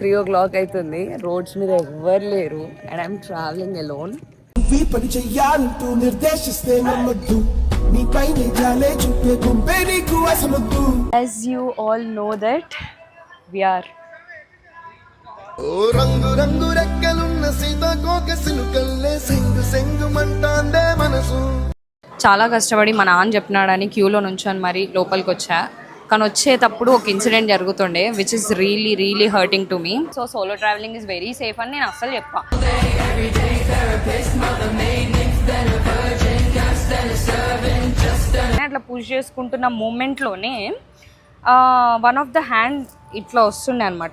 Three o'clock అవుతుంది roads మీద ఎవ్వరు లేరు. అండ్ ఐఎమ్ ట్రావెలింగ్ అలోన్ నువ్వీ పని చెయ్యాలంటూ నిర్దేశిస్తే నమ్మొద్దు. As you all know that we are ఓ రంగు రంగు రెక్కలున్న సీతాకోక సినుకల్లే సెంగు సెంగు మంటాందే మనసు. చాలా కష్టపడి మా నాన్న చెప్పినాడని క్యూలో నుంచొని మరి లోపలికి వచ్చా కానీ వచ్చేటప్పుడు ఒక incident జరుగుతుండే which is really really hurting to me so solo travelling is very safe అని నేను అస్సలు చెప్పా. అట్లా పుష్ చేసుకుంటున్న మూమెంట్లోనే వన్ ఆఫ్ ద హ్యాండ్ ఇట్లా వస్తుండే అనమాట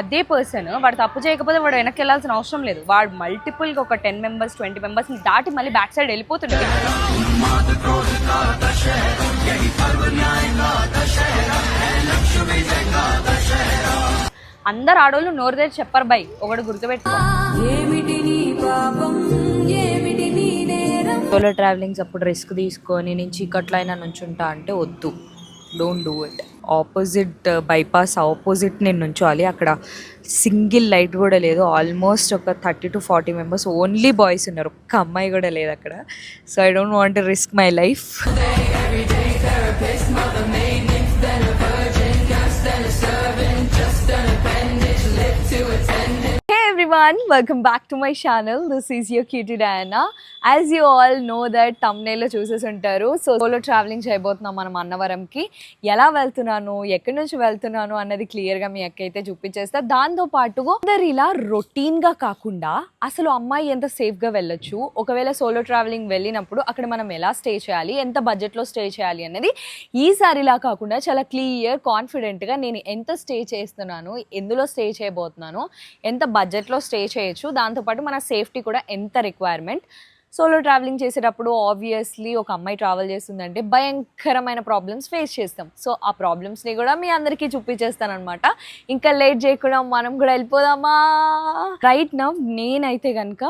అదే పర్సన్ వాడు తప్పు చేయకపోతే వాడు వెనక్కి వెళ్ళాల్సిన అవసరం లేదు. వాడు మల్టిపుల్గా ఒక టెన్ మెంబర్స్ ట్వంటీ మెంబర్స్ దాటి మళ్ళీ బ్యాక్ సైడ్ వెళ్ళిపోతుండే. అందరు ఆడోళ్ళు నోరు తెరిచి చెప్పరు బై ఒకటి గుర్తుపెట్టుకో. ఏమిటి నీ పాపం? ఏమిటి నీ నేరం? సోలో ట్రావెలింగ్స్ అప్పుడు రిస్క్ తీసుకొని నేను చీకట్లో అయినా నుంచుంటా అంటే వద్దు. Don't do it opposite bypass opposite నేను నుంచోవాలి అక్కడ. సింగిల్ లైట్ కూడా లేదు. ఆల్మోస్ట్ ఒక thirty to forty members only boys ఉన్నారు. ఒక్క అమ్మాయి కూడా లేదు అక్కడ. So I don't want risk my life. Everyone, welcome back to my channel. This is your cutie Diana. As you all know that thumbnail లో చూసేసి ఉంటారు సో సోలో ట్రావెలింగ్ చేయబోతున్నాం మనం అన్నవరంకి ఎలా వెళ్తున్నాను ఎక్కడి నుంచి వెళ్తున్నాను అన్నది క్లియర్గా మీ అక్క అయితే చూపించేస్తా దాంతోపాటు అందరు ఇలా రొటీన్గా కాకుండా అసలు అమ్మాయి ఎంత సేఫ్గా వెళ్ళొచ్చు ఒకవేళ సోలో ట్రావెలింగ్ వెళ్ళినప్పుడు అక్కడ మనం ఎలా స్టే చేయాలి ఎంత బడ్జెట్లో స్టే చేయాలి అనేది ఈసారిలా కాకుండా చాలా క్లియర్ కాన్ఫిడెంట్గా నేను ఎంత స్టే చేస్తున్నాను ఎందులో స్టే చేయబోతున్నాను ఎంత బడ్జెట్లో స్టే చేయొచ్చు. దాంతోపాటు మన సేఫ్టీ కూడా ఎంత రిక్వైర్మెంట్ సోలో ట్రావెలింగ్ చేసేటప్పుడు ఆబ్వియస్లీ ఒక అమ్మాయి ట్రావెల్ చేస్తుందంటే భయంకరమైన ప్రాబ్లమ్స్ ఫేస్ చేస్తాం. సో ఆ ప్రాబ్లమ్స్ని కూడా మీ అందరికీ చూపించేస్తానమాట ఇంకా లేట్ చేయకుండా మనం కూడా వెళ్ళిపోదామా? రైట్ నా నేనైతే కనుక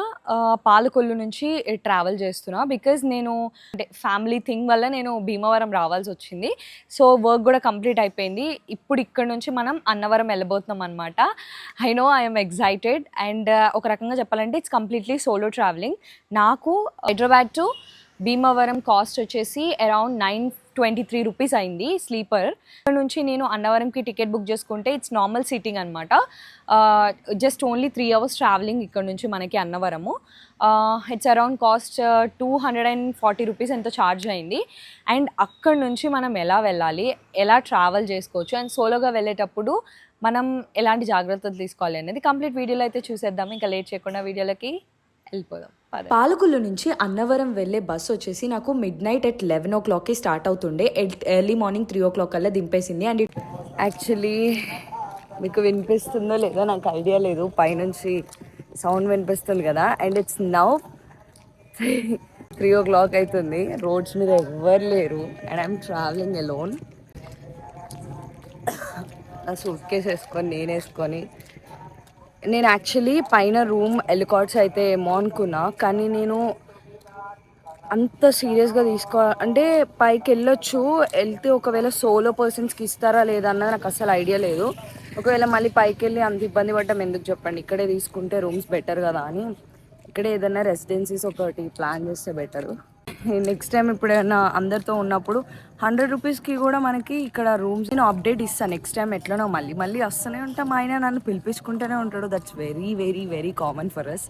పాలకొల్లు నుంచి ట్రావెల్ చేస్తున్నా బికాజ్ నేను అంటే ఫ్యామిలీ థింగ్ వల్ల నేను భీమవరం రావాల్సి వచ్చింది. సో వర్క్ కూడా కంప్లీట్ అయిపోయింది. ఇప్పుడు ఇక్కడ నుంచి మనం అన్నవరం వెళ్ళబోతున్నాం అనమాట I know I'm excited and ఒక రకంగా చెప్పాలంటే ఇట్స్ కంప్లీట్లీ సోలో ట్రావెలింగ్ నాకు హైదరాబాద్ టు భీమవరం కాస్ట్ వచ్చేసి around nine twenty three rupees అయింది స్లీపర్. ఇక్కడ నుంచి నేను అన్నవరంకి టికెట్ బుక్ చేసుకుంటే ఇట్స్ నార్మల్ సీటింగ్ అనమాట just only three hours travelling ఇక్కడ నుంచి మనకి Annavaram. It's around cost two hundred and forty rupees ఎంతో ఛార్జ్ అయింది. అండ్ అక్కడ నుంచి మనం ఎలా వెళ్ళాలి ఎలా ట్రావెల్ చేసుకోవచ్చు అండ్ సోలోగా వెళ్ళేటప్పుడు మనం ఎలాంటి జాగ్రత్తలు తీసుకోవాలి అనేది కంప్లీట్ వీడియోలో అయితే చూసేద్దాం. ఇంకా లేట్ చేయకుండా వీడియోలకి వెళ్ళిపోదాం. పద. పాలకులు నుంచి అన్నవరం వెళ్ళే బస్సు వచ్చేసి నాకు మిడ్ నైట్ ఎట్ లెవెన్ ఓ క్లాక్కి స్టార్ట్ అవుతుండే. Early morning three o'clock కల్లా దింపేసింది. అండ్ ఇట్ యాక్చువల్లీ మీకు వినిపిస్తుందో లేదో నాకు ఐడియా లేదు. పైనుంచి సౌండ్ వినిపిస్తుంది కదా. And it's now three o'clock అవుతుంది. రోడ్స్ మీద ఎవ్వరు లేరు. అండ్ ఐఎమ్ ట్రావెలింగ్ అలోన్ నా సూట్ కేస్ వేసుకొని నేను వేసుకొని నేను యాక్చువల్లీ పైన రూమ్ ఎలికాట్స్ అయితే ఏమో అనుకున్నా కానీ నేను అంత సీరియస్గా తీసుకో అంటే పైకి వెళ్ళొచ్చు వెళ్తే ఒకవేళ సోలో పర్సన్స్కి ఇస్తారా లేదా అన్నది నాకు అసలు ఐడియా లేదు. ఒకవేళ మళ్ళీ పైకి వెళ్ళి అంత ఇబ్బంది పడటం ఎందుకు చెప్పండి? ఇక్కడే తీసుకుంటే రూమ్స్ బెటర్ కదా అని. ఇక్కడే ఏదైనా రెసిడెన్సీస్ ఒకటి ప్లాన్ చేస్తే బెటర్ నెక్స్ట్ టైం ఎప్పుడైనా అందరితో ఉన్నప్పుడు హండ్రెడ్ రూపీస్కి కూడా మనకి ఇక్కడ రూమ్స్ నేను అప్డేట్ ఇస్తాను నెక్స్ట్ టైం ఎట్లనో మళ్ళీ మళ్ళీ వస్తూనే ఉంటాం. ఆయన నన్ను పిలిపించుకుంటూనే ఉంటాడు. That's very very very common for us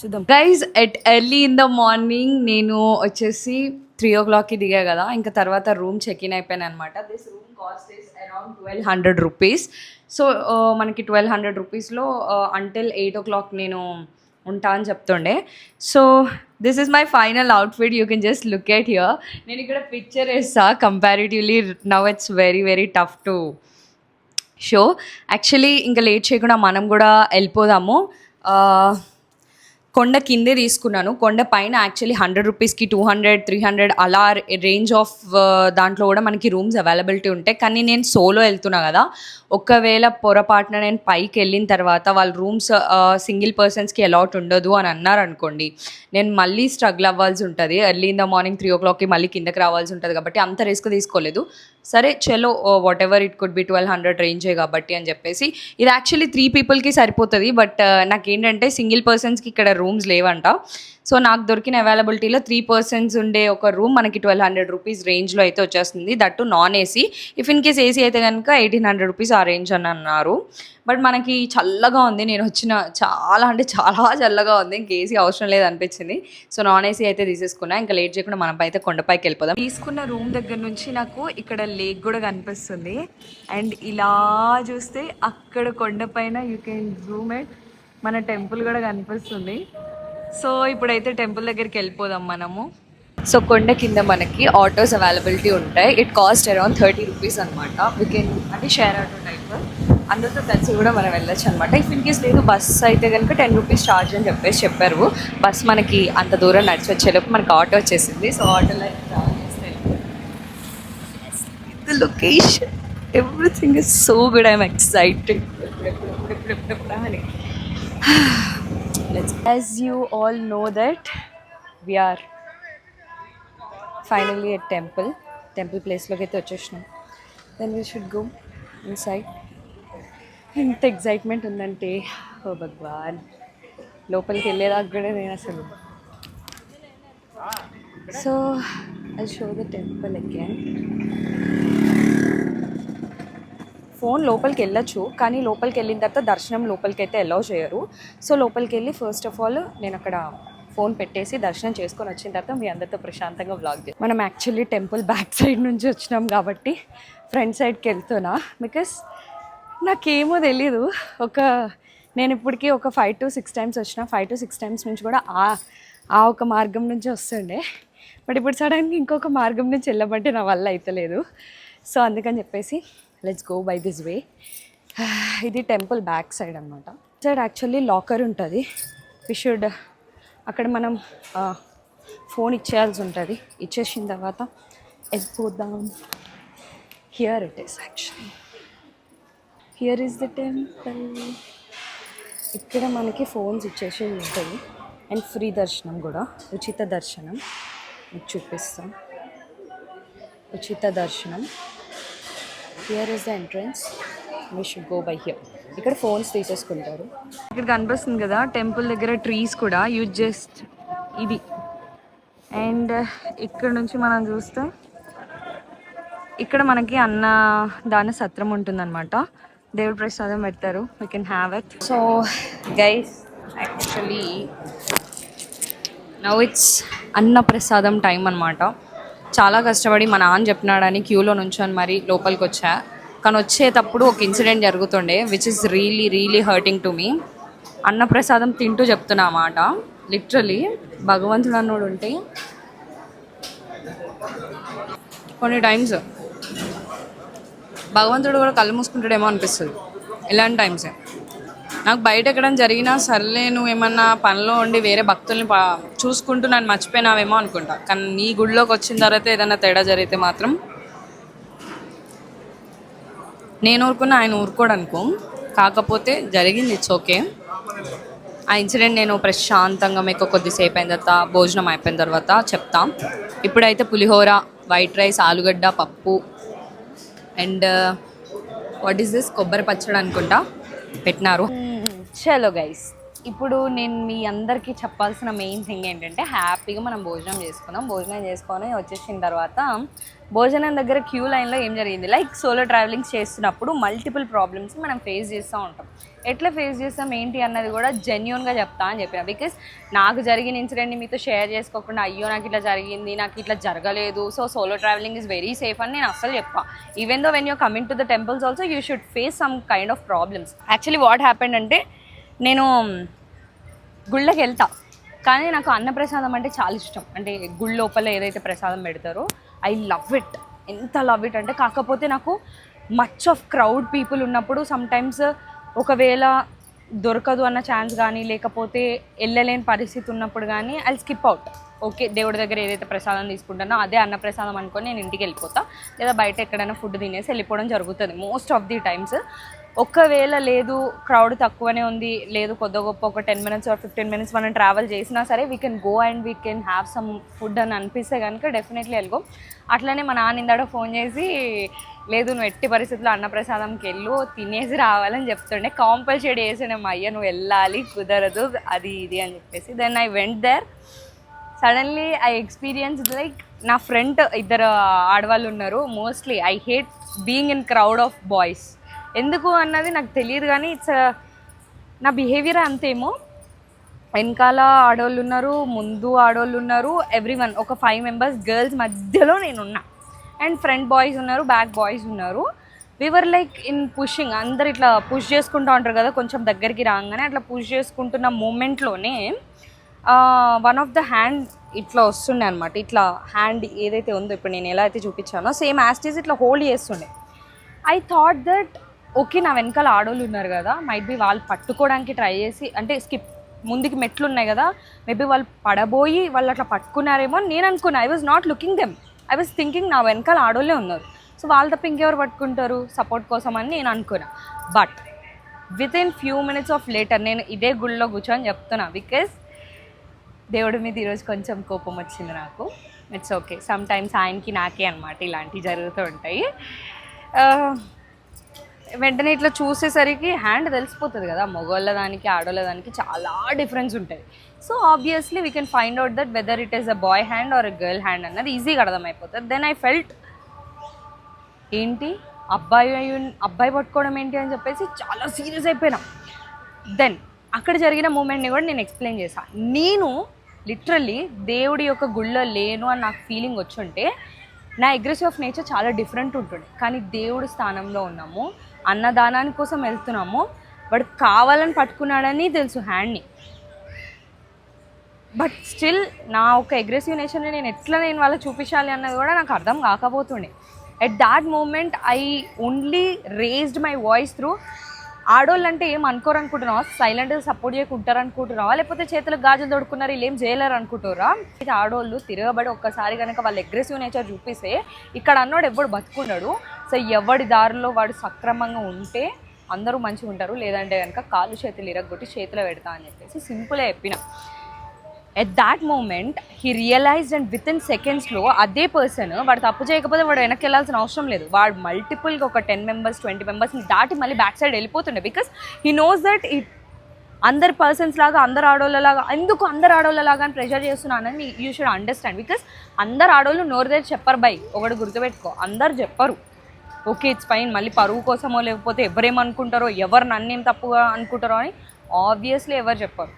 చూద్దాం. Guys at early in the morning నేను వచ్చేసి త్రీ ఓ క్లాక్కి దిగా కదా. ఇంకా తర్వాత రూమ్ చెక్ ఇన్ అయిపోయాను అనమాట this room cost is around twelve hundred rupees so మనకి ట్వెల్వ్ హండ్రెడ్ రూపీస్లో అంటిల్ ఎయిట్ ఓ క్లాక్ నేను ఉంటా అని చెప్తుండే. So this is my final outfit you can just look at here నేను ఇక్కడ పిక్చర్ వేస్తా. Comparatively now it's very very tough to show actually ఇంకా లేట్ చేయకుండా మనం కూడా వెళ్ళిపోదాము. Uh, కొండ కిందే తీసుకున్నాను. కొండ పైన యాక్చువల్లీ హండ్రెడ్ రూపీస్కి టూ హండ్రెడ్ త్రీ హండ్రెడ్ అలా రేంజ్ ఆఫ్ uh, దాంట్లో కూడా మనకి రూమ్స్ అవైలబిలిటీ ఉంటాయి. కానీ నేను సోలో వెళ్తున్నా కదా. ఒకవేళ పొరపాటున నేను పైకి వెళ్ళిన తర్వాత వాళ్ళ రూమ్స్ సింగిల్ పర్సన్స్కి అలాట్ ఉండదు అని అన్నారు అనుకోండి నేను మళ్ళీ స్ట్రగుల్ అవ్వాల్సి ఉంటుంది. Early in the morning three ఓ క్లాక్కి మళ్ళీ కిందకి రావాల్సి ఉంటుంది కాబట్టి అంత రిస్క్ తీసుకోలేదు. సరే చలో whatever it could be twelve hundred రేంజే కాబట్టి అని చెప్పేసి ఇది యాక్చువల్లీ త్రీ పీపుల్కి సరిపోతుంది బట్ నాకేంటంటే సింగిల్ పర్సన్స్కి ఇక్కడ రూమ్స్ లేవంట. సో నాకు దొరికిన అవైలబిలిటీలో త్రీ పర్సన్స్ ఉండే ఒక రూమ్ మనకి ట్వెల్వ్ హండ్రెడ్ రూపీస్ రేంజ్లో అయితే వచ్చేస్తుంది. That non AC if in case AC అయితే కనుక ఎయిటీన్ హండ్రెడ్ రూపీస్ ఆ రేంజ్ అని అన్నారు. బట్ మనకి చల్లగా ఉంది. నేను వచ్చిన చాలా అంటే చాలా చల్లగా ఉంది. ఇంక ఏసీ అవసరం లేదు అనిపించింది. సో నాన్ ఏసీ అయితే తీసేసుకున్నా. ఇంకా లేట్ చేయకుండా మనం అయితే కొండపైకి వెళ్ళిపోదాం. తీసుకున్న రూమ్ దగ్గర నుంచి నాకు ఇక్కడ లేక్ కూడా కనిపిస్తుంది. అండ్ ఇలా చూస్తే అక్కడ కొండపైన యూ కెన్ జూమ్ ఇట్ మన టెంపుల్ కూడా కనిపిస్తుంది. సో ఇప్పుడైతే టెంపుల్ దగ్గరికి వెళ్ళిపోదాం మనము. సో కొండ కింద మనకి ఆటోస్ అవైలబిలిటీ ఉంటాయి. It cost around thirty rupees అనమాట వీ కెన్ అంటే షేర్ ఆటో టైప్ అందరితో కలిసి కూడా మనం వెళ్ళొచ్చు అనమాట ఇఫ్ ఇన్ కేస్ లేదు బస్ అయితే కనుక టెన్ రూపీస్ ఛార్జ్ అని చెప్పేసి చెప్పారు. బస్ మనకి అంత దూరం నడిచి వచ్చేలోపు మనకి ఆటో వచ్చేసింది. సో ఆటోలో చేస్తే the location everything is so good I'm excited As you all know that we are finally at temple temple ప్లేస్లోకి అయితే వచ్చేసినాం. Then we should go inside ఎంత ఎగ్జైట్మెంట్ ఉందంటే ఓ భగవాన్. లోపలికి వెళ్ళేదాకా కూడా నేను అసలు so I show the temple again phone లోపలికి వెళ్ళొచ్చు కానీ లోపలికి వెళ్ళిన తర్వాత దర్శనం లోపలికి అయితే అలౌ చేయరు. సో లోపలికి వెళ్ళి ఫస్ట్ ఆఫ్ ఆల్ నేను అక్కడ ఫోన్ పెట్టేసి దర్శనం చేసుకొని వచ్చిన తర్వాత మీ అందరితో ప్రశాంతంగా వ్లాగ్ చేసి మనం యాక్చువల్లీ టెంపుల్ బ్యాక్ సైడ్ నుంచి వచ్చినాం కాబట్టి ఫ్రంట్ సైడ్కి వెళ్తున్నా. బికాస్ నాకేమో తెలీదు. ఒక నేను ఇప్పటికీ ఒక ఫైవ్ టు సిక్స్ టైమ్స్ వచ్చిన. ఫైవ్ టు సిక్స్ టైమ్స్ నుంచి కూడా ఆ ఆ ఒక మార్గం నుంచి వస్తుండే. బట్ ఇప్పుడు సడన్గా ఇంకొక మార్గం నుంచి వెళ్ళమంటే నా వల్ల అవుతలేదు సో అందుకని చెప్పేసి let's go by this way ఇది టెంపుల్ బ్యాక్ సైడ్ అనమాట సైడ్ యాక్చువల్లీ లాకర్ ఉంటుంది. వి షుడ్ అక్కడ మనం ఫోన్ ఇచ్చేయాల్సి ఉంటుంది. ఇచ్చేసిన తర్వాత వెళ్ళిపోదాం. Here it is actually here is the temple ఇక్కడ మనకి ఫోన్స్ ఇచ్చేసి ఉంటుంది. అండ్ ఫ్రీ దర్శనం కూడా. ఉచిత దర్శనం. మీకు చూపిస్తాం. ఉచిత దర్శనం. Here is the entrance we should go by here ఇక్కడ ఫోన్స్ తీసేసుకుంటారు. ఇక్కడ కనిపిస్తుంది కదా టెంపుల్ దగ్గర ట్రీస్ కూడా యూజ్ జస్ట్ ఇది అండ్ ఇక్కడ నుంచి మనం చూస్తే ఇక్కడ మనకి అన్న దాని సత్రం ఉంటుందన్నమాట. దేవుడి ప్రసాదం పెడతారు. We can have it so guys actually now it's అన్న ప్రసాదం టైం అనమాట చాలా కష్టపడి మా నాన్న చెప్పినాడని క్యూలో నుంచొని మరి లోపలికి వచ్చా కానీ వచ్చేటప్పుడు ఒక incident జరుగుతుండే which is really really hurting to me అన్నప్రసాదం తింటూ చెప్తున్నా మాట లిటరలీ భగవంతుడు అన్నోడు ఉంటే కొన్ని టైమ్స్ భగవంతుడు కూడా కళ్ళు మూసుకుంటాడేమో అనిపిస్తుంది. ఇలాంటి టైమ్సే నాకు బయట ఎక్కడం జరిగినా సర్లే నువ్వు ఏమన్నా పనిలో ఉండి వేరే భక్తుల్ని పా- చూసుకుంటూ నన్ను మర్చిపోయినావేమో అనుకుంటా. కానీ నీ గుడిలోకి వచ్చిన తర్వాత ఏదైనా తేడా జరిగితే మాత్రం నేను ఊరుకున్నా ఆయన ఊరుకోడు అనుకో. కాకపోతే జరిగింది ఇట్స్ ఓకే. ఆ ఇన్సిడెంట్ నేను ప్రశాంతంగా మీకు కొద్దిసేపు అయిన తర్వాత భోజనం అయిపోయిన తర్వాత చెప్తాం. ఇప్పుడైతే పులిహోర వైట్ రైస్ ఆలుగడ్డ పప్పు అండ్ వాట్ ఈస్ దిస్ కొబ్బరి పచ్చడి అనుకుంటా పెట్టినారు. చలో గైస్ ఇప్పుడు నేను మీ అందరికీ చెప్పాల్సిన మెయిన్ థింగ్ ఏంటంటే హ్యాపీగా మనం భోజనం చేసుకున్నాం భోజనం చేసుకొని వచ్చేసిన తర్వాత భోజనం దగ్గర క్యూ లైన్లో ఏం జరిగింది? లైక్ సోలో ట్రావెలింగ్స్ చేస్తున్నప్పుడు మల్టిపుల్ ప్రాబ్లమ్స్ మనం ఫేస్ చేస్తూ ఉంటాం. ఎట్లా ఫేస్ చేస్తాం ఏంటి అన్నది కూడా జెన్యున్గా చెప్తా అని చెప్పిన. బికాస్ నాకు జరిగిన ఇన్సిడెంట్ని మీతో షేర్ చేసుకోకుండా అయ్యో నాకు ఇట్లా జరిగింది నాకు ఇట్లా జరగలేదు. So solo travelling is very safe అని నేను అస్సలు చెప్పా. Even though when you coming to the temples also you should face some kind of problems actually what happened అంటే నేను గుళ్ళకి వెళ్తా. కానీ నాకు అన్నప్రసాదం అంటే చాలా ఇష్టం. అంటే గుడి లోపల ఏదైతే ప్రసాదం పెడతారో ఐ లవ్ ఇట్. ఎంత లవ్ ఇట్ అంటే కాకపోతే నాకు మచ్ ఆఫ్ క్రౌడ్ పీపుల్ ఉన్నప్పుడు సమ్టైమ్స్ ఒకవేళ దొరకదు అన్న ఛాన్స్ కానీ లేకపోతే వెళ్ళలేని పరిస్థితి ఉన్నప్పుడు కానీ ఐ స్కిప్ అవుట్ ఓకే దేవుడి దగ్గర ఏదైతే ప్రసాదం తీసుకుంటానో అదే అన్న ప్రసాదం అనుకొని నేను ఇంటికి వెళ్ళిపోతా. లేదా బయట ఎక్కడైనా ఫుడ్ తినేసి వెళ్ళిపోవడం జరుగుతుంది మోస్ట్ ఆఫ్ ది టైమ్స్ ఒక్కవేళ లేదు క్రౌడ్ తక్కువనే ఉంది లేదు కొద్ది గొప్ప ఒక ten minutes or fifteen minutes మనం ట్రావెల్ చేసినా సరే we can go and we can have some food అని అనిపిస్తే కనుక డెఫినెట్లీ వెళ్ళగో అట్లనే మా నాన్న ఇందాడ ఫోన్ చేసి లేదు నువ్వు ఎట్టి పరిస్థితుల్లో అన్నప్రసాదంకి వెళ్ళు తినేసి రావాలని చెప్తుండే. కాంపల్సరీ చేసిన మా అయ్య నువ్వు వెళ్ళాలి కుదరదు అది ఇది అని చెప్పేసి. Then I went there suddenly I experience like నా ఫ్రెండ్ ఇద్దరు ఆడవాళ్ళు ఉన్నారు. Mostly I hate being in crowd of boys ఎందుకు అన్నది నాకు తెలియదు కానీ ఇట్స్ నా బిహేవియర్ అంతేమో. వెనకాల ఆడవాళ్ళు ఉన్నారు ముందు ఆడవాళ్ళు ఉన్నారు ఎవ్రీ వన్ ఒక ఫైవ్ మెంబర్స్ గర్ల్స్ మధ్యలో నేను ఉన్నా అండ్ ఫ్రంట్ బాయ్స్ ఉన్నారు బ్యాక్ బాయ్స్ ఉన్నారు. We were like in pushing అందరు ఇట్లా పుష్ చేసుకుంటూ ఉంటారు కదా కొంచెం దగ్గరికి రాగానే అట్లా పుష్ చేసుకుంటున్న మూమెంట్లోనే వన్ ఆఫ్ ద హ్యాండ్ ఇట్లా వస్తుండే అనమాట ఇట్లా హ్యాండ్ ఏదైతే ఉందో ఇప్పుడు నేను ఎలా అయితే చూపించానో సేమ్ యాస్టీస్ ఇట్లా హోల్డ్ చేస్తుండే. ఐ థాట్ దట్ ఓకే నా వెనకాల ఆడోళ్ళు ఉన్నారు కదా మైట్ బి వాళ్ళు పట్టుకోవడానికి ట్రై చేసి అంటే స్కిప్ ముందుకి మెట్లు ఉన్నాయి కదా మేబీ వాళ్ళు పడబోయి వాళ్ళు అట్లా పట్టుకున్నారేమో అని నేను అనుకున్నా. I was not looking them I was thinking నా వెనకాల ఆడోళ్ళే ఉన్నారు. సో వాళ్ళ తప్ప ఇంకెవరు పట్టుకుంటారు? సపోర్ట్ కోసం అని నేను అనుకున్నా. But within few minutes of later నేను ఇదే గుళ్ళో కూర్చొని చెప్తున్నా. బికాస్ దేవుడి మీద ఈరోజు కొంచెం కోపం వచ్చింది నాకు. ఇట్స్ ఓకే సమ్ టైమ్స్ ఆయనకి నాకే అనమాట ఇలాంటివి జరుగుతూ ఉంటాయి. Uh, వెంటనే ఇట్లా చూసేసరికి హ్యాండ్ తెలిసిపోతుంది కదా మగవాళ్ళ దానికి ఆడవాళ్ళ దానికి చాలా డిఫరెన్స్ ఉంటుంది so obviously we can find out that whether it is a boy hand or a girl hand అన్నది ఈజీగా అర్థమైపోతుంది. దెన్ ఐ ఫెల్ట్ ఏంటి? అబ్బాయి అబ్బాయి పట్టుకోవడం ఏంటి అని చెప్పేసి చాలా సీరియస్ అయిపోయినా. దెన్ అక్కడ జరిగిన మూమెంట్ని కూడా నేను ఎక్స్ప్లెయిన్ చేశాను నేను లిటరల్లీ దేవుడి యొక్క గుళ్ళో లేను అని నాకు ఫీలింగ్ వచ్చుంటే నా అగ్రెసివ్ ఆఫ్ నేచర్ చాలా డిఫరెంట్ ఉంటుండే. కానీ దేవుడి స్థానంలో ఉన్నాము. అన్నదానాని కోసం వెళ్తున్నాము. వాడు కావాలని పట్టుకున్నాడని తెలుసు హ్యాండ్ని. బట్ స్టిల్ నా ఒక అగ్రెసివ్ నేషన్ని నేను ఎట్లా నేను వాళ్ళకి చూపించాలి అన్నది కూడా నాకు అర్థం కాకపోతుండే. At that moment I only raised my voice through ఆడోళ్ళు అంటే ఏం అనుకోరు అనుకుంటున్నావా సైలెంట్గా సపోర్ట్ చేయకుంటారు అనుకుంటున్నావా లేకపోతే చేతులకు గాజులు తొడుకున్నారు వీళ్ళు ఏం చేయలేరు అనుకుంటారా అయితే ఆడోళ్ళు తిరగబడి ఒక్కసారి కనుక వాళ్ళు అగ్రెసివ్ నేచర్ చూపిస్తే ఇక్కడ అన్నోడు ఎవడు బతుకున్నాడు. సో ఎవడి దారిలో వాడు సక్రమంగా ఉంటే అందరూ మంచిగా ఉంటారు. లేదంటే కనుక కాళ్ళు చేతులు ఇరగొట్టి చేతిలో పెడతా అని చెప్పేసి సింపుల్గా చెప్పిన. At that moment he realised and within సెకండ్స్లో అదే పర్సన్ వాడు తప్పు చేయకపోతే వాడు వెనక్కి వెళ్ళాల్సిన అవసరం లేదు. వాడు మల్టిపుల్గా ఒక టెన్ మెంబర్స్ ట్వంటీ మెంబర్స్ని దాటి మళ్ళీ back side వెళ్ళిపోతుండే. Because he knows that it అందరు పర్సన్స్ లాగా అందరు ఆడోళ్ళలాగా ఎందుకు అందరు ఆడోళ్ళలాగా అని ప్రెషర్ చేస్తున్నానని యూ షుడ్ అండర్స్టాండ్ బికాస్ అందరు ఆడోళ్ళు నోరు దగ్గర చెప్పరు బై. ఒకటి గుర్తుపెట్టుకో. అందరు చెప్పరు. ఓకే ఇట్స్ ఫైన్ మళ్ళీ పరువు కోసమో లేకపోతే ఎవరేమనుకుంటారో ఎవరు నన్నేం తప్పుగా అనుకుంటారో అని ఆబ్వియస్లీ ఎవరు చెప్పరు.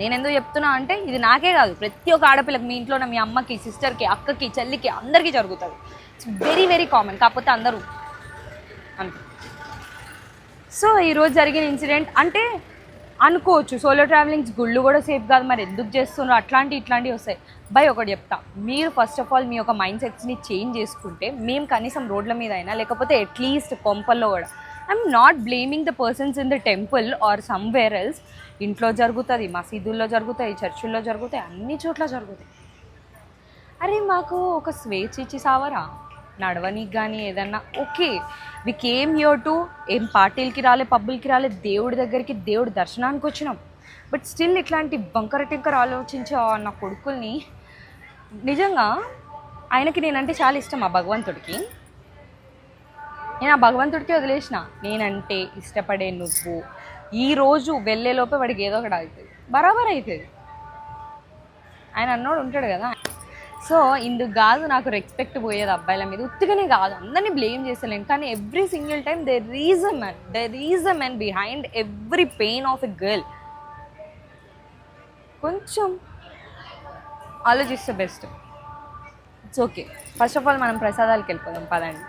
నేను ఎందుకు చెప్తున్నా అంటే ఇది నాకే కాదు. ప్రతి ఒక్క ఆడపిల్లకి మీ ఇంట్లో ఉన్న మీ అమ్మకి సిస్టర్కి అక్కకి చెల్లికి అందరికీ జరుగుతుంది. ఇట్స్ వెరీ వెరీ కామన్ కాకపోతే అందరూ అంతే. సో ఈరోజు జరిగిన ఇన్సిడెంట్ అంటే అనుకోవచ్చు. సోలో ట్రావెలింగ్స్ గుళ్ళు కూడా సేఫ్ కాదు. మరి ఎందుకు చేస్తున్నారు? అట్లాంటి ఇట్లాంటివి వస్తాయి. బై ఒకటి చెప్తా. మీరు ఫస్ట్ ఆఫ్ ఆల్ మీ యొక్క మైండ్ సెట్స్ని చేంజ్ చేసుకుంటే మేము కనీసం రోడ్ల మీద అయినా లేకపోతే అట్లీస్ట్ కొంపల్లో కూడా I'm not blaming the persons in the temple or somewhere else ఇంట్లో జరుగుతుంది మసీదుల్లో జరుగుతాయి చర్చిల్లో జరుగుతాయి అన్ని చోట్ల జరుగుతాయి. అరే మాకు ఒక స్వేచ్ఛ ఇచ్చి సావరా? నడవనికి కానీ ఏదన్నా? Okay we came here to ఏం పార్టీలకి రాలే పబ్బులకి రాలే దేవుడి దగ్గరికి దేవుడి దర్శనానికి వచ్చినాం. బట్ స్టిల్ ఇట్లాంటి బంకర టింకర ఆలోచించే నా కొడుకుల్ని నిజంగా ఆయనకి నేనంటే చాలా ఇష్టం ఆ భగవంతుడికి. నేను ఆ భగవంతుడికి వదిలేసిన. నేనంటే ఇష్టపడే నువ్వు. ఈ రోజు వెళ్ళేలోపే వాడికి ఏదో ఒకటి అవుతుంది. బరాబర్ అవుతుంది. ఆయన అన్నోడు ఉంటాడు కదా. సో ఇందుకు కాదు నాకు రెస్పెక్ట్ పోయేది అబ్బాయిల మీద. ఉత్తిగానే కాదు. అందరినీ బ్లేమ్ చేస్తలేను. కానీ every single time they reason man they a man behind every pain of a girl కొంచెం ఆలోచిస్తే best. It's okay first of all మనం ప్రసాదాలకు వెళ్ళిపోదాం పదండి.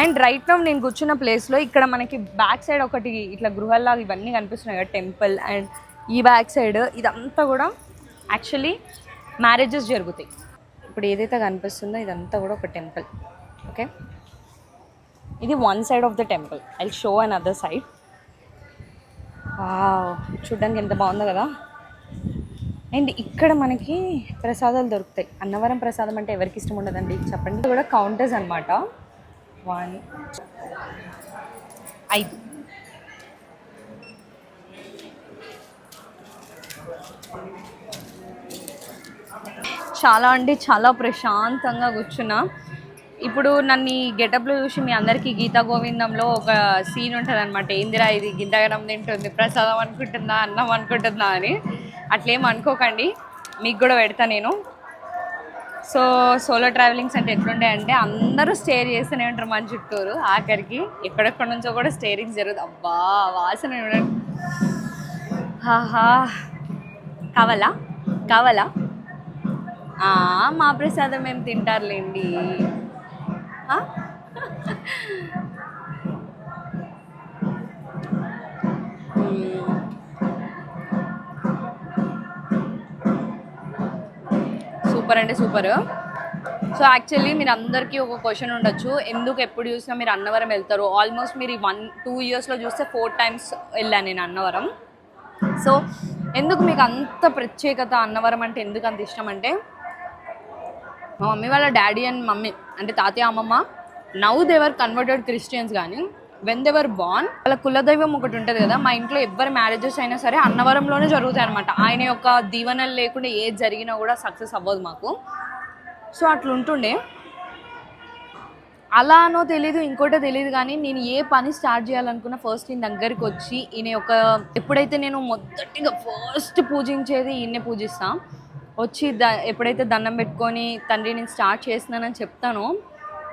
అండ్ రైట్ నౌ నేను కూర్చున్న ప్లేస్లో ఇక్కడ మనకి బ్యాక్ సైడ్ ఒకటి ఇట్లా గృహాల్లాగా ఇవన్నీ కనిపిస్తున్నాయి కదా టెంపుల్ అండ్ ఈ బ్యాక్ సైడ్ ఇదంతా కూడా యాక్చువల్లీ మ్యారేజెస్ జరుగుతాయి. ఇప్పుడు ఏదైతే కనిపిస్తుందో ఇదంతా కూడా ఒక టెంపుల్ ఓకే ఇది one side of the temple I show another side చూడ్డానికి ఎంత బాగుందో కదా. అండ్ ఇక్కడ మనకి ప్రసాదాలు దొరుకుతాయి. అన్నవరం ప్రసాదం అంటే ఎవరికి ఇష్టం ఉండదండి? చెప్పండి. కూడా కౌంటర్స్ అనమాట వన్ ఐదు. చాలా అంటే చాలా ప్రశాంతంగా కూర్చున్నా. ఇప్పుడు నన్ను ఈ గెటప్లో చూసి మీ అందరికీ గీతా గోవిందంలో ఒక సీన్ ఉంటుంది అనమాట ఏందిరా ఇది? గిందగరం తింటుంది ప్రసాదం అనుకుంటుందా అన్నం అనుకుంటుందా అని. అట్లేం అనుకోకండి. మీకు కూడా పెడతా నేను. సో సోలో ట్రావెలింగ్స్ అంటే ఎట్లుండే అంటే అందరూ స్టేర్ చేస్తూనే ఉంటారు మన చుట్టూరు. ఆఖరికి ఎక్కడెక్కడి నుంచో కూడా స్టేరింగ్ జరుగుతుంది అబ్బా వాసన చూడండి. హాహా కావాలా? కావాలా? మా ప్రసాదం ఏం తింటారులేండి. సూపర్ అంటే సూపర్. సో యాక్చువల్లీ మీరు అందరికీ ఒక క్వశ్చన్ ఉండొచ్చు. ఎందుకు ఎప్పుడు చూసినా మీరు అన్నవరం వెళ్తారు? ఆల్మోస్ట్ మీరు వన్ టూ ఇయర్స్లో చూస్తే ఫోర్ టైమ్స్ వెళ్ళాను నేను అన్నవరం. సో ఎందుకు మీకు అంత ప్రత్యేకత అన్నవరం అంటే ఎందుకు అంత ఇష్టం అంటే మా మమ్మీ వాళ్ళ డాడీ అండ్ మమ్మీ అంటే తాతయ్య అమ్మమ్మ now they were converted Christians కానీ వెన్ దెవర్ బాన్ వాళ్ళ కులదైవం ఒకటి ఉంటుంది కదా మా ఇంట్లో ఎవరి మ్యారేజెస్ అయినా సరే అన్నవరంలోనే జరుగుతాయి అనమాట ఆయన యొక్క దీవెనలు లేకుండా ఏది జరిగినా కూడా సక్సెస్ అవ్వదు మాకు. సో అట్లా ఉంటుండే అలానో తెలీదు ఇంకోటో తెలియదు కానీ నేను ఏ పని స్టార్ట్ చేయాలనుకున్న ఫస్ట్ ఈయన దగ్గరికి వచ్చి ఈయన ఒక ఎప్పుడైతే నేను మొదటిగా ఫస్ట్ పూజించేది ఈయన్నే పూజిస్తాను వచ్చి ద ఎప్పుడైతే దండం పెట్టుకొని తండ్రి నేను స్టార్ట్ చేస్తున్నానని చెప్తానో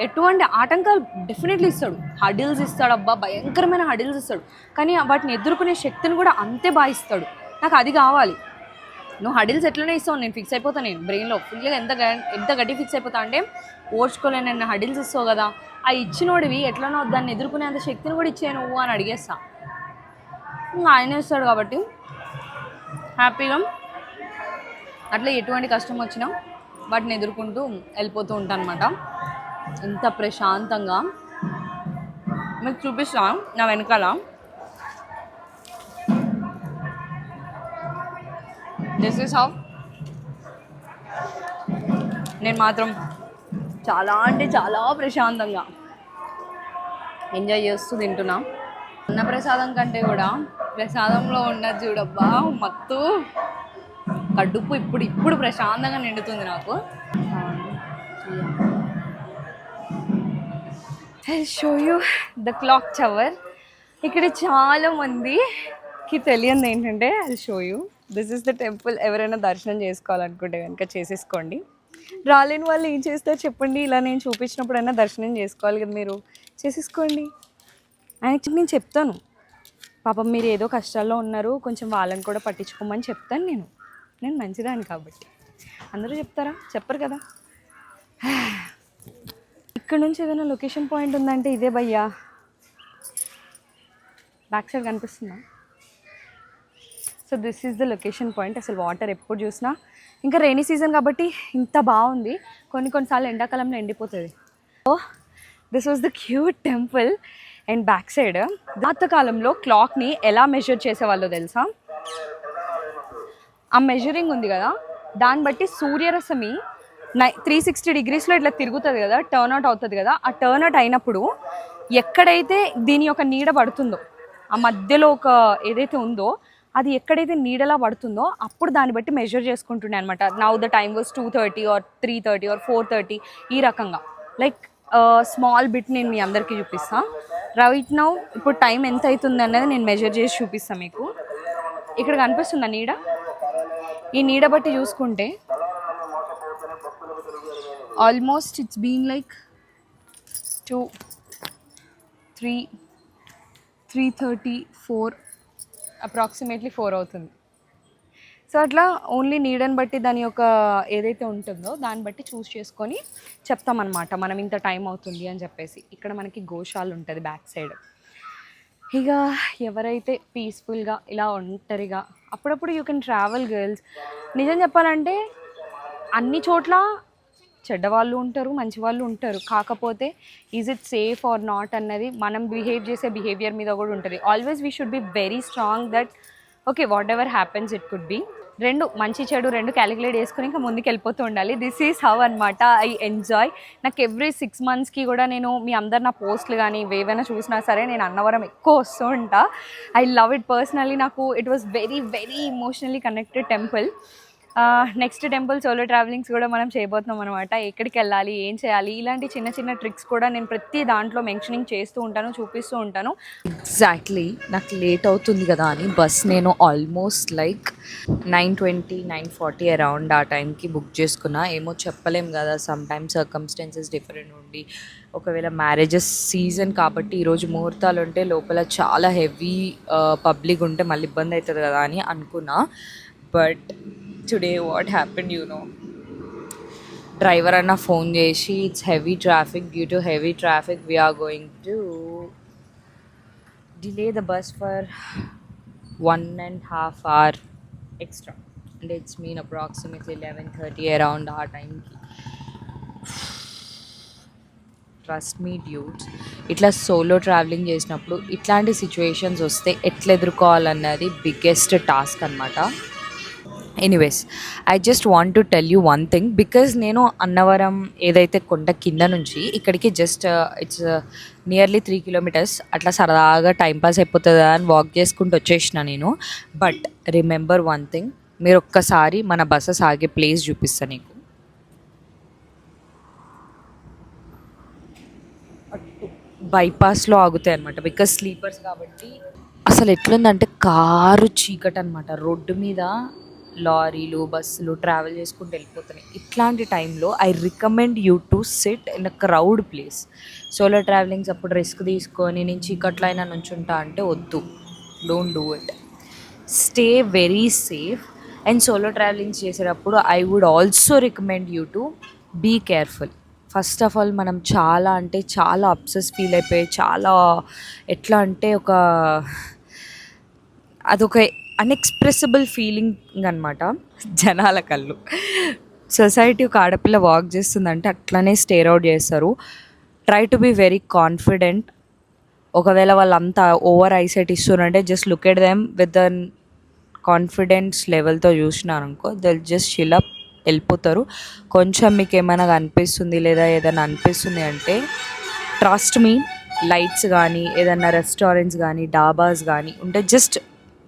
ఎటువంటి ఆటంకాలు డెఫినెట్లీ ఇస్తాడు. హడిల్స్ ఇస్తాడు అబ్బా భయంకరమైన హడిల్స్ ఇస్తాడు. కానీ వాటిని ఎదుర్కొనే శక్తిని కూడా అంతే బాగా ఇస్తాడు నాకు అది కావాలి. నువ్వు హడిల్స్ ఎట్లనే ఇస్తావు? నేను ఫిక్స్ అయిపోతాను నేను బ్రెయిన్లో ఫుల్గా ఎంత ఎంత గట్టి ఫిక్స్ అయిపోతా అంటే ఓడ్చుకోలేను నేను హడిల్స్ ఇస్తావు కదా. ఆ ఇచ్చినోడివి ఎట్లనో దాన్ని ఎదుర్కొనేంత శక్తిని కూడా ఇచ్చే నువ్వు అని అడిగేస్తా. ఇంకా ఆయన ఇస్తాడు కాబట్టి హ్యాపీగా అట్లా ఎటువంటి కష్టం వచ్చినా వాటిని ఎదుర్కొంటూ వెళ్ళిపోతూ ఉంటాను అనమాట ఎంత ప్రశాంతంగా. మీకు చూపిస్తాను నా వెనకాల. దిస్ ఇస్ హౌ నేను మాత్రం చాలా అంటే చాలా ప్రశాంతంగా ఎంజాయ్ చేస్తూ తింటున్నా. అన్న ప్రసాదం కంటే కూడా ప్రసాదంలో ఉన్నది చూడబ్బా మత్తు. కడుపు ఇప్పుడు ఇప్పుడు ప్రశాంతంగా నిండుతుంది నాకు. I show you the clock tower ఇక్కడ చాలా మందికి తెలియదు ఏంటంటే I show you this is the temple ఎవరైనా దర్శనం చేసుకోవాలనుకుంటే కనుక చేసేసుకోండి. రాలేని వాళ్ళు ఏం చేస్తారు చెప్పండి. ఇలా నేను చూపించినప్పుడైనా దర్శనం చేసుకోవాలి కదా మీరు. చేసేసుకోండి. ఆయన నేను చెప్తాను. పాపం మీరు ఏదో కష్టాల్లో ఉన్నారు. కొంచెం వాళ్ళని కూడా పట్టించుకోమని చెప్తాను నేను. నేను మంచిదాన్ని కాబట్టి. అందరూ చెప్తారా? చెప్పరు కదా. ఇక్కడ నుంచి ఏదైనా లొకేషన్ పాయింట్ ఉందంటే ఇదే భయ్యా. బ్యాక్ సైడ్ కనిపిస్తుందా? So this is the location point అసలు వాటర్ ఎప్పుడు చూసినా. ఇంకా రైనీ సీజన్ కాబట్టి ఇంత బాగుంది. కొన్ని కొన్నిసార్లు ఎండాకాలంలో ఎండిపోతుంది. ఓ this was the cute temple and back side పాతకాలంలో క్లాక్ని ఎలా మెజర్ చేసేవాళ్ళో తెలుసా? ఆ మెజరింగ్ ఉంది కదా. దాన్ని బట్టి సూర్యరశ్మి నై త్రీ సిక్స్టీ డిగ్రీస్లో ఇట్లా తిరుగుతుంది కదా టర్న్ అవుట్ అవుతుంది కదా ఆ టర్న్ అవుట్ అయినప్పుడు ఎక్కడైతే దీని యొక్క నీడ పడుతుందో ఆ మధ్యలో ఒక ఏదైతే ఉందో అది ఎక్కడైతే నీడలా పడుతుందో అప్పుడు దాన్ని బట్టి మెజర్ చేసుకుంటుండే అనమాట now the time was two thirty or three thirty or four thirty ఈ రకంగా. లైక్ స్మాల్ బిట్ నేను మీ అందరికీ చూపిస్తాను రైట్ నౌ ఇప్పుడు టైం ఎంత అవుతుంది అన్నది నేను మెజర్ చేసి చూపిస్తాను మీకు. ఇక్కడ కనిపిస్తుందా నీడ? ఈ నీడ బట్టి చూసుకుంటే almost it's been like two three three thirty four approximately four అవుతుంది. సో అట్లా ఓన్లీ నీడని బట్టి దాని యొక్క ఏదైతే ఉంటుందో దాన్ని బట్టి చూస్ చేసుకొని చెప్తామన్నమాట. మనం ఇంత టైం అవుతుంది అని చెప్పేసి. ఇక్కడ మనకి గోశాల ఉంటుంది బ్యాక్ సైడ్ ఇక ఎవరైతే పీస్ఫుల్గా ఇలా ఒంటరిగా అప్పుడప్పుడు యూ కెన్ ట్రావెల్ గర్ల్స్ నిజం చెప్పాలంటే అన్ని చోట్ల చెడ్డవాళ్ళు ఉంటారు మంచి వాళ్ళు ఉంటారు. కాకపోతే is it safe or not అన్నది మనం బిహేవ్ చేసే బిహేవియర్ మీద కూడా ఉంటుంది. Always we should be very strong that okay whatever happens it could be రెండు మంచి చెడు రెండు క్యాలిక్యులేట్ చేసుకుని ఇంకా ముందుకు వెళ్ళిపోతూ ఉండాలి. దిస్ ఈజ్ హవ్ అనమాట ఐ ఎంజాయ్ నాకు ఎవ్రీ సిక్స్ మంత్స్కి కూడా నేను మీ అందరు నా పోస్ట్లు కానీ ఏవైనా చూసినా సరే నేను అన్నవరం ఎక్కువ వస్తూ ఉంటా. ఐ లవ్ ఇట్ పర్సనలీ నాకు it was very very emotionally connected temple next temple solo travelings కూడా మనం చేయబోతున్నాం అనమాట ఎక్కడికి వెళ్ళాలి ఏం చేయాలి ఇలాంటి చిన్న చిన్న ట్రిక్స్ కూడా నేను ప్రతి దాంట్లో మెన్షనింగ్ చేస్తూ ఉంటాను చూపిస్తూ ఉంటాను. ఎగ్జాక్ట్లీ నాకు లేట్ అవుతుంది కదా అని బస్ నేను almost like nine twenty nine forty around ఆ టైంకి బుక్ చేసుకున్నా. ఏమో చెప్పలేం కదా సమ్ టైమ్స్ సర్కమ్స్టెన్సెస్ డిఫరెంట్ ఉండి. ఒకవేళ మ్యారేజెస్ సీజన్ కాబట్టి ఈరోజు ముహూర్తాలు ఉంటే లోపల చాలా హెవీ పబ్లిక్ ఉంటే మళ్ళీ ఇబ్బంది అవుతుంది కదా అని అనుకున్నా. But today what happen you know driver అన్న ఫోన్ చేసి it's heavy traffic due to heavy traffic we are going to delay the bus for one and half hour extra అంటే it's mean approximately eleven thirty around ఆ టైంకి trust me dudes ఇట్లా solo travelling చేసినప్పుడు ఇట్లాంటి situations వస్తే ఎట్లా ఎదుర్కోవాలన్నది biggest task అనమాట anyways I just want to tell you one thing because నేను అన్నవరం ఏదైతే కొండ కింద నుంచి ఇక్కడికి just it's nearly three kilometres అట్లా సరదాగా టైంపాస్ అయిపోతుందా అని వాక్ చేసుకుంటూ వచ్చేసిన నేను. బట్ రిమెంబర్ వన్ థింగ్ మీరు ఒక్కసారి మన బస్సెస్ ఆగే ప్లేస్ చూపిస్తాను నీకు. బైపాస్లో ఆగుతాయి అనమాట బికాస్ స్లీపర్స్ కాబట్టి అసలు ఎట్లుందంటే కారు చీకటి అనమాట రోడ్డు మీద లారీలు బస్సులు ట్రావెల్ చేసుకుంటూ వెళ్ళిపోతున్నాయి. ఇట్లాంటి టైంలో I recommend you to sit in a crowd place solo travelings అప్పుడు రిస్క్ తీసుకొని నేను చీకట్లో అయినా నుంచుంటా అంటే వద్దు. Don't do it stay very safe and solo travelings చేసేటప్పుడు I would also recommend you to be careful first of all మనం చాలా అంటే చాలా అప్సెస్ ఫీల్ అయిపోయి చాలా ఎట్లా అంటే ఒక అదొక అన్ఎక్స్ప్రెసిబుల్ ఫీలింగ్ అనమాట జనాల కళ్ళు. సొసైటీ ఒక ఆడపిల్ల వాక్ చేస్తుందంటే అట్లనే స్టేర్ అవుట్ చేస్తారు. Try to be very confident ఒకవేళ వాళ్ళంతా ఓవర్ ఐసెట్ ఇస్తున్నారంటే just look at them with an confidence లెవెల్తో చూసినారనుకో దెల్ జస్ట్ షిలప్ వెళ్ళిపోతారు. కొంచెం మీకు ఏమైనా అనిపిస్తుంది లేదా ఏదైనా అనిపిస్తుంది అంటే ట్రస్ట్ మీ లైట్స్ కానీ ఏదైనా రెస్టారెంట్స్ కానీ డాబాస్ కానీ ఉంటే జస్ట్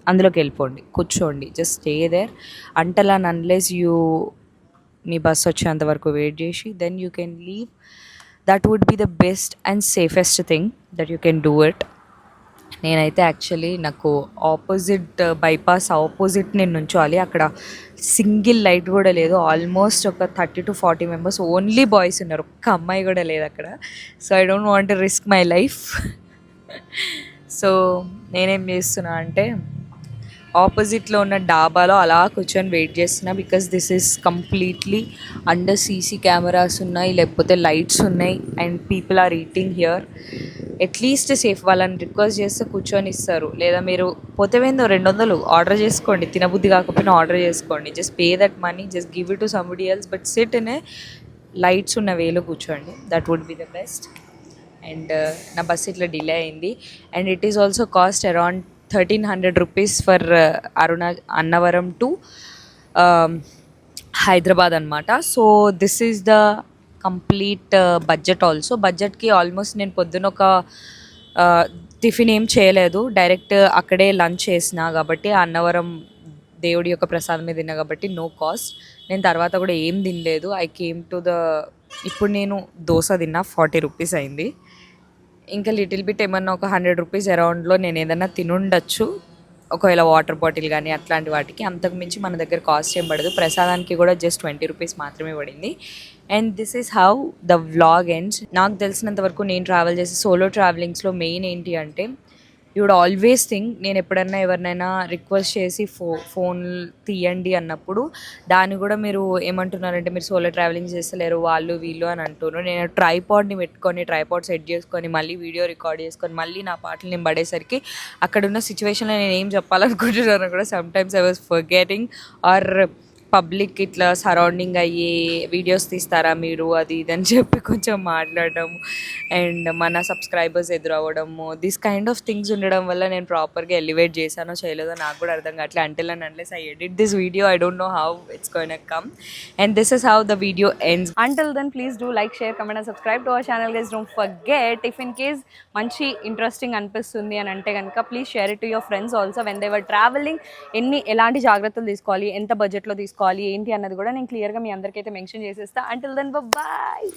అందులోకి వెళ్ళిపోండి. కూర్చోండి. Just stay there until and unless you me bus వచ్చేంత వరకు వెయిట్ చేసి then you can leave that would be the best and safest thing that you can do it నేనైతే యాక్చువల్లీ నాకు ఆపోజిట్ బైపాస్ ఆపోజిట్ నేను నుంచోవాలి. అక్కడ single light కూడా లేదు. ఆల్మోస్ట్ ఒక thirty to forty members only boys ఉన్నారు. ఒక్క అమ్మాయి కూడా లేదు అక్కడ. So I don't want risk my life so నేనేం చేస్తున్నా అంటే ఆపోజిట్లో ఉన్న డాబాలో అలా కూర్చొని వెయిట్ చేస్తున్నా because this is completely under CC cameras ఉన్నాయి లేకపోతే లైట్స్ ఉన్నాయి and people are eating here at least safe వాళ్ళని రిక్వెస్ట్ చేస్తే కూర్చొని ఇస్తారు. లేదా మీరు పోతేవేందో రెండు వందలు ఆర్డర్ చేసుకోండి తినబుద్ధి కాకపోయినా ఆర్డర్ చేసుకోండి. Just pay that money just give it to somebody else but sit in a lights ఉన్న వేలో కూర్చోండి. That would be the best and నా బస్ ఇట్లా డిలే అయింది. And it is also cost around thirteen hundred rupees for uh, అరుణ Annavaram to um, Hyderabad అనమాట so this is the complete budget also బడ్జెట్కి almost నేను పొద్దున ఒక uh, టిఫిన్ ఏం చేయలేదు. డైరెక్ట్ అక్కడే లంచ్ చేసిన కాబట్టి అన్నవరం దేవుడి యొక్క ప్రసాదమే తిన్నా కాబట్టి నో కాస్ట్ నేను తర్వాత కూడా ఏం తినలేదు. ఐ కేమ్ టు ద ఇప్పుడు నేను దోశ తిన్నా ఫార్టీ రూపీస్ అయింది. ఇంకా లిటిల్ బిట్ ఏమన్నా ఒక హండ్రెడ్ రూపీస్ అరౌండ్లో నేను ఏదైనా తినుండొచ్చు. ఒకవేళ వాటర్ బాటిల్ కానీ అట్లాంటి వాటికి అంతకు మించి మన దగ్గర కాస్ట్ ఏం పడదు. ప్రసాదానికి కూడా జస్ట్ ట్వంటీ రూపీస్ మాత్రమే పడింది. And this is how the vlog ends. నాకు తెలిసినంత వరకు నేను ట్రావెల్ చేసే సోలో ట్రావెలింగ్స్లో మెయిన్ ఏంటి అంటే యూ వుడ్ ఆల్వేస్ థింక్ నేను ఎప్పుడన్నా ఎవరినైనా రిక్వెస్ట్ చేసి ఫో ఫోన్ తీయండి అన్నప్పుడు దాన్ని కూడా మీరు ఏమంటున్నారంటే మీరు సోలో ట్రావెలింగ్ చేస్తలేరు వాళ్ళు వీళ్ళు అని అంటున్నారు. నేను ట్రైపాడ్ని పెట్టుకొని ట్రైపాడ్ సెట్ చేసుకొని మళ్ళీ వీడియో రికార్డ్ చేసుకొని మళ్ళీ నా పాటలు నేను పడేసరికి అక్కడ ఉన్న సిచ్యువేషన్లో నేను ఏం చెప్పాలనుకుంటున్నాను కూడా sometimes I was forgetting or public ఇట్లా సరౌండింగ్ అయ్యి వీడియోస్ తీస్తారా మీరు? అది ఇది అని చెప్పి కొంచెం మాట్లాడడం అండ్ మన సబ్స్క్రైబర్స్ ఎదురవ్వడము. దిస్ కైండ్ ఆఫ్ థింగ్స్ ఉండడం వల్ల నేను ప్రాపర్గా ఎలివేట్ చేశానో చేయలేదో నాకు కూడా అర్థం కావట్లే. అంటే and unless I edit this video I don't know how it's going come and this is how the video ends until then please do like share comment and subscribe to our channel guys don't forget if in case మంచి interesting అనిపిస్తుంది అని అంటే కనుక please share it to your friends also when they're travelling ఎన్ని ఎలాంటి జాగ్రత్తలు తీసుకోవాలి? ఎంత బడ్జెట్లో తీసుకోవాలి? చేసుకోవాలి ఏంటి అన్నది కూడా నేను క్లియర్గా మీ అందరికైతే మెన్షన్ చేసేస్తా. Until then bye